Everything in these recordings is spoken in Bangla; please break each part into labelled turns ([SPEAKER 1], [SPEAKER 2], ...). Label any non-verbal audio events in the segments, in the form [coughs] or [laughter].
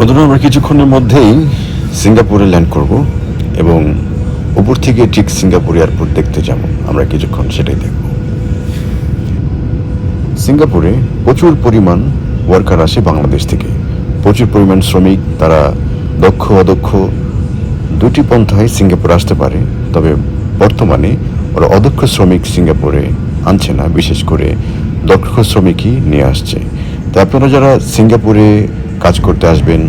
[SPEAKER 1] বন্ধুরা আমরা কিছুক্ষণের মধ্যেই সিঙ্গাপুরে ল্যান্ড করব এবং উপর থেকে ঠিক সিঙ্গাপুর এয়ারপোর্ট দেখতে যাব। আমরা কিছুক্ষণ সেটাই দেখব। সিঙ্গাপুরে প্রচুর পরিমাণ ওয়ার্কার আসে বাংলাদেশ থেকে। প্রচুর পরিমাণ শ্রমিক, তারা দক্ষ, অদক্ষ দুটি পন্থায় সিঙ্গাপুর আসতে পারে। তবে বর্তমানে ওরা অদক্ষ শ্রমিক সিঙ্গাপুরে আনছে না, বিশেষ করে দক্ষ শ্রমিকই নিয়ে আসছে। তো আপনারা যারা সিঙ্গাপুরে কাজ করতে আসবেন,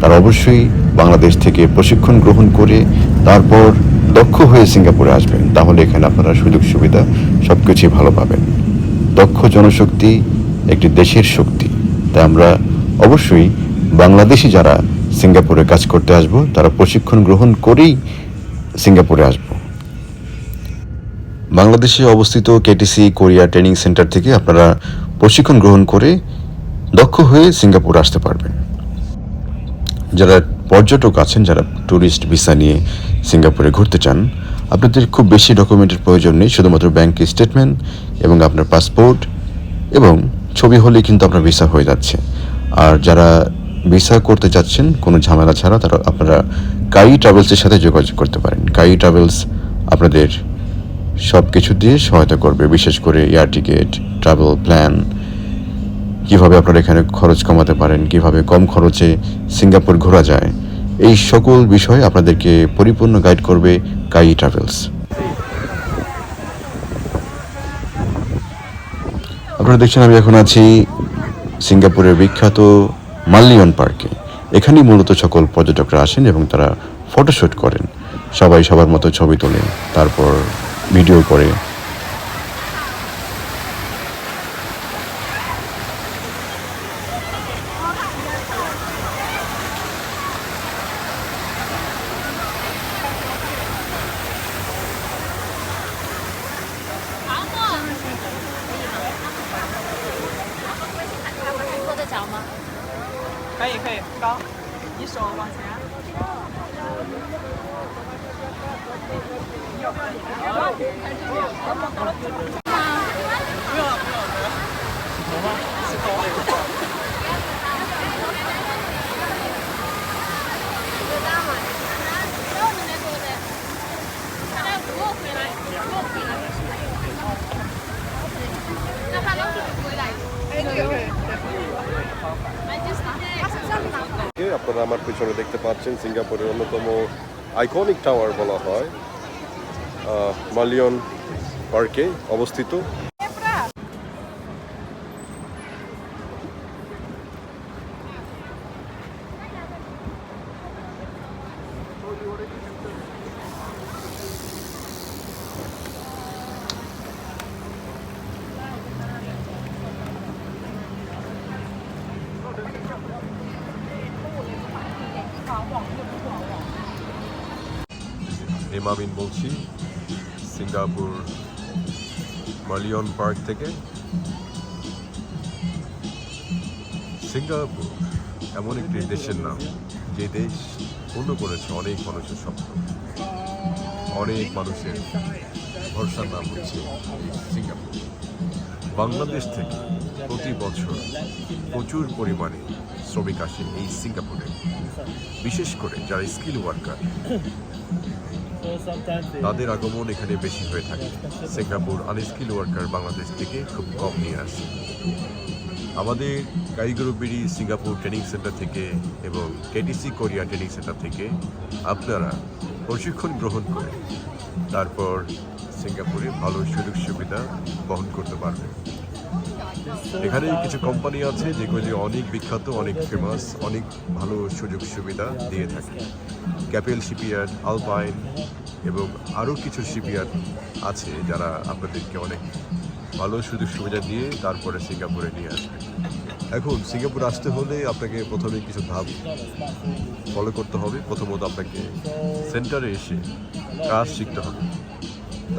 [SPEAKER 1] তারা অবশ্যই বাংলাদেশ থেকে প্রশিক্ষণ গ্রহণ করে তারপর দক্ষ হয়ে সিঙ্গাপুরে আসবেন। তাহলে এখানে আপনারা সুযোগ সুবিধা সব কিছুই ভালো পাবেন। দক্ষ জনশক্তি একটি দেশের শক্তি। তাই আমরা অবশ্যই বাংলাদেশি যারা সিঙ্গাপুরে কাজ করতে আসব, তারা প্রশিক্ষণ গ্রহণ করেই সিঙ্গাপুরে আসব। বাংলাদেশে অবস্থিত কেটিসি কোরিয়া ট্রেনিং সেন্টার থেকে আপনারা প্রশিক্ষণ গ্রহণ করে দক্ষ হয়ে সিঙ্গাপুর আসতে পারবেন। যারা পর্যটক আছেন, যারা ট্যুরিস্ট ভিসা নিয়ে সিঙ্গাপুরে ঘুরতে চান, আপনাদের খুব বেশি ডকুমেন্টের প্রয়োজন নেই, শুধুমাত্র ব্যাংক স্টেটমেন্ট এবং আপনার পাসপোর্ট এবং ছবি হলেই কিন্তু আপনার ভিসা হয়ে যাচ্ছে। আর যারা ভিসা করতে যাচ্ছেন কোনো ঝামেলা ছাড়া তারা আপনারা কাই ট্রাভেলসের সাথে যোগাযোগ করতে পারেন। কাই ট্রাভেলস আপনাদের সব কিছু দিয়ে সহায়তা করবে, বিশেষ করে এয়ার টিকিট ট্রাভেল প্ল্যান কীভাবে আপনারা এখানে খরচ কমাতে পারেন, কীভাবে কম খরচে সিঙ্গাপুর ঘোরা যায়, এই সকল বিষয়ে আপনাদেরকে পরিপূর্ণ গাইড করবে কাই ট্রাভেলস। আপনারা দেখছেন আমি এখন আছি সিঙ্গাপুরের বিখ্যাত মাল্লিয়ন পার্কে। এখানেই মূলত সকল পর্যটকরা আসেন এবং তারা ফটোশ্যুট করেন। সবাই সবার মতো ছবি তোলে তারপর ভিডিও করে
[SPEAKER 2] 手往前。
[SPEAKER 3] আপনারা আমার পিছনে দেখতে পাচ্ছেন সিঙ্গাপুরের অন্যতম আইকনিক টাওয়ার বলা হয় মালিয়ন পার্কে অবস্থিত। এমামিন বলছি, সিঙ্গাপুর মালিয়ন পার্ক থেকে সিঙ্গাপুর এমন একটি দেশের নাম যে দেশ পূর্ণ করেছে অনেক মানুষের স্বপ্ন। অনেক মানুষের ভরসার নাম হচ্ছে সিঙ্গাপুর। বাংলাদেশ থেকে প্রতি বছর প্রচুর পরিমাণে শ্রমিক আসে এই সিঙ্গাপুরে। বিশেষ করে যারা স্কিল ওয়ার্কার [coughs] তাদের আগমন এখানে বেশি হয়ে থাকে। সিঙ্গাপুর আনস্কিল ওয়ার্কার বাংলাদেশ থেকে খুব কম নিয়ে আসে। আমাদের কারিগরবিড়ি সিঙ্গাপুর ট্রেনিং সেন্টার থেকে এবং কেটিসি কোরিয়া ট্রেনিং সেন্টার থেকে আপনারা প্রশিক্ষণ গ্রহণ করে তারপর সিঙ্গাপুরে ভালো সুযোগ সুবিধা বহন করতে পারবেন। এখানে কিছু কোম্পানি আছে যেগুলি অনেক বিখ্যাত, অনেক ফেমাস অনেক ভালো সুযোগ সুবিধা দিয়ে থাকে। ক্যাপেল শিপইয়ার্ড আলপাইন এবং আরও কিছু শিপইয়ার্ড আছে যারা আপনাদেরকে অনেক ভালো সুযোগ সুবিধা দিয়ে তারপরে সিঙ্গাপুরে নিয়ে আসবে। এখন সিঙ্গাপুর আসতে হলে আপনাকে প্রথমে কিছু ধাপ ফলো করতে হবে। প্রথমত আপনাকে সেন্টারে এসে কাজ শিখতে হবে।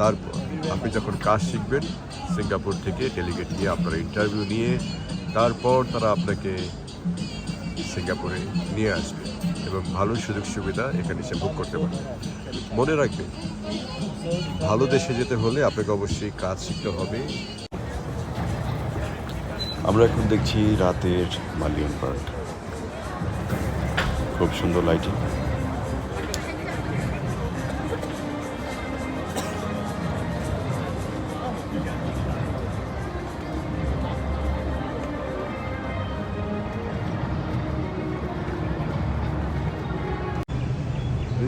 [SPEAKER 3] তারপর আপনি যখন কাজ শিখবেন, সিঙ্গাপুর থেকে ডেলিগেট নিয়ে আপনার ইন্টারভিউ নিয়ে তারপর তারা আপনাকে সিঙ্গাপুরে নিয়ে আসবে এবং ভালো সুযোগ সুবিধা এখানে এসে ভোগ করতে পারবে। মনে রাখবেন, ভালো দেশে যেতে হলে আপনাকে অবশ্যই কাজ শিখতে হবে।
[SPEAKER 1] আমরা এখন দেখছি রাতের মালিয়ন পার্ক। খুব সুন্দর lighting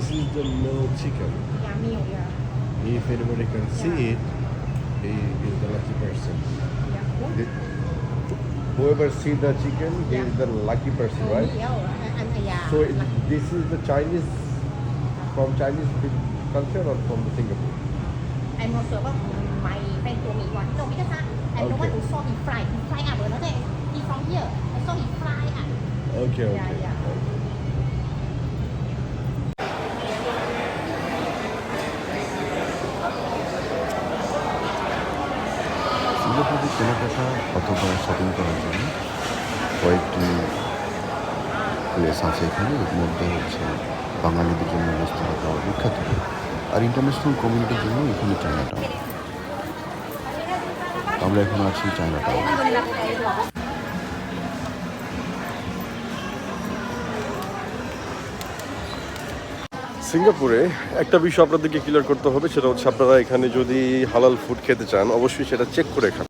[SPEAKER 3] This is the mill chicken.
[SPEAKER 4] Yeah, meal, yeah.
[SPEAKER 3] If anybody can see it, he is the lucky person.
[SPEAKER 4] Yeah.
[SPEAKER 3] The- Whoever see the chicken, he is the lucky person, right?
[SPEAKER 4] Meal, uh, and, uh, yeah.
[SPEAKER 3] So it, this is the Chinese from Chinese culture or from Singapore?
[SPEAKER 4] I'm not sure, but my friend told me one. No, because I, I'm the one
[SPEAKER 3] Okay.
[SPEAKER 4] who saw he fly. He fly up another. He from here. I saw he fly up.
[SPEAKER 3] Okay,
[SPEAKER 4] Yeah,
[SPEAKER 3] okay.
[SPEAKER 4] Yeah.
[SPEAKER 1] কেনাকাটা অথবা শপিং করার জন্য, কয়েকটি প্লেস আছে এখানে, এর মধ্যে হচ্ছে বাঙালিদের জন্য পাওয়া বিখ্যাত আর ইন্টারন্যাশনাল কমিউনিটির জন্য এখানে চায়না টাউন আমরা এখন আছি চায়না টাউন
[SPEAKER 5] সিঙ্গাপুরে একটা বিষয় আপনাদেরকে ক্লিয়ার করতে হবে, সেটা হচ্ছে আপনারা এখানে যদি হালাল ফুড খেতে চান, অবশ্যই সেটা চেক করে খান।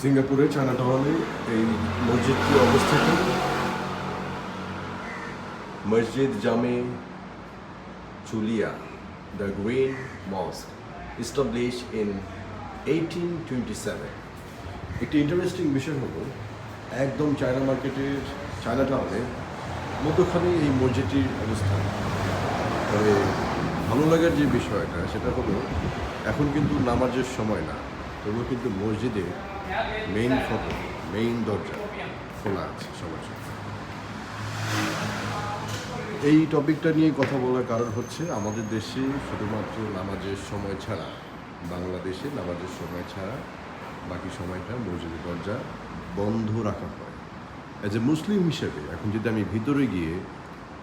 [SPEAKER 5] সিঙ্গাপুরে চায়না টাউনে এই মসজিদটি অবস্থিত। মসজিদ Jamae Chulia the green mosque establish in eighteen twenty seven একটি ইন্টারেস্টিং বিষয় হলো, একদম চায়না মার্কেটের চায়না টাউনে মধ্যখানে এই মসজিদটির অবস্থান তবে ভালো লাগার যে বিষয়টা, সেটা হলো এখন কিন্তু নামাজের সময় না, তবুও কিন্তু মসজিদে মেইন ফটো মেইন দরজা খোলা আছে সবার জন্য এই টপিকটা নিয়ে কথা বলার কারণ হচ্ছে আমাদের দেশে শুধুমাত্র নামাজের সময় ছাড়া, বাংলাদেশে নামাজের সময় ছাড়া বাকি সময়টা মসজিদের দরজা বন্ধ রাখা হয়। অ্যাজ এ মুসলিম হিসেবে, এখন যদি আমি ভিতরে গিয়ে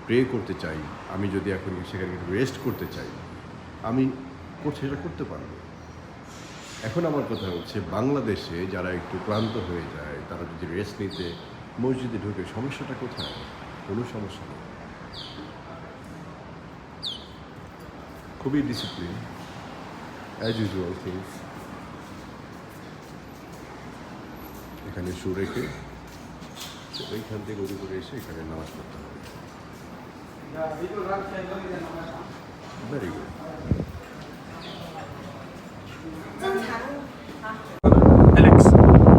[SPEAKER 5] প্রে করতে চাই, আমি যদি এখন সেখানে রেস্ট করতে চাই, আমি সেটা করতে পারব। এখন আমার কথা হচ্ছে, বাংলাদেশে যারা একটু ক্লান্ত হয়ে যায়, তারা যদি রেস্ট নিতে মসজিদে ঢুকে, সমস্যাটা কোথায়? কোনো সমস্যা নেই। খুবই ডিসিপ্লিন অ্যাজ ইউজুয়াল থিংস এখানে শু রেখে ওইখান থেকে উঁচু করে এসে এখানে নামাজ পড়তে হবে very good
[SPEAKER 2] Alex.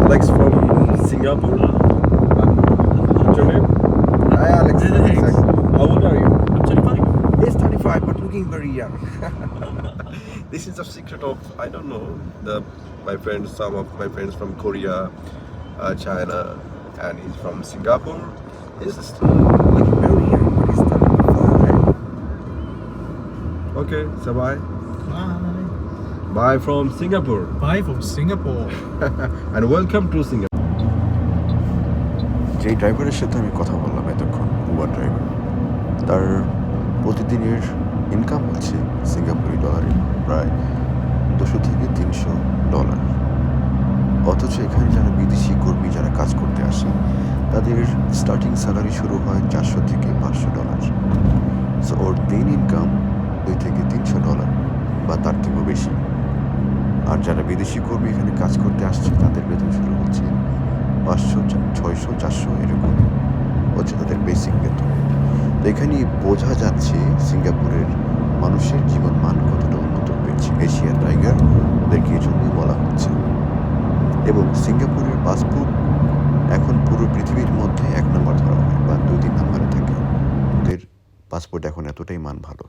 [SPEAKER 5] Alex from Singapore. What's your name?
[SPEAKER 6] Hi Alex.
[SPEAKER 5] How old are you?
[SPEAKER 2] I'm 25.
[SPEAKER 6] He's 35 but looking very young. [laughs]
[SPEAKER 5] This is a secret of I don't know the my friends some of my friends from Korea, uh, China, and he's from Singapore. He's
[SPEAKER 6] looking very young but he's 35.
[SPEAKER 5] okay. So bye.
[SPEAKER 6] Bye.
[SPEAKER 5] Bye from Singapore
[SPEAKER 7] Bye from Singapore.
[SPEAKER 5] and welcome to Singapore.
[SPEAKER 1] যে ড্রাইভারের সাথে আমি কথা বললাম এতক্ষণ উবার ড্রাইভার তার প্রতিদিনের ইনকাম হচ্ছে সিঙ্গাপুরি ডলারে প্রায় দুশো থেকে তিনশো ডলার অথচ এখানে যারা বিদেশি কর্মী যারা কাজ করতে আসে। তাদের স্টার্টিং স্যালারি শুরু হয় চারশো থেকে পাঁচশো ডলার সো ওর দিন ইনকাম দুই থেকে তিনশো ডলার বা তার থেকেও বেশি। আর যারা বিদেশি কর্মী এখানে কাজ করতে আসছে, তাদের বেতন শুরু হচ্ছে পাঁচশো, ছয়শো, চারশো এরকম হচ্ছে তাদের বেসিক বেতন। তো এখানে বোঝা যাচ্ছে সিঙ্গাপুরের মানুষের জীবন মান কতটা উন্নত হয়েছে। এশিয়ান টাইগার, ওদেরকে এই জন্যই বলা হচ্ছে। এবং সিঙ্গাপুরের পাসপোর্ট এখন পুরো পৃথিবীর মধ্যে এক নম্বর ধরা হয় বা দুই তিন নম্বরে থাকে। ওদের পাসপোর্ট এখন এতটাই মান ভালো।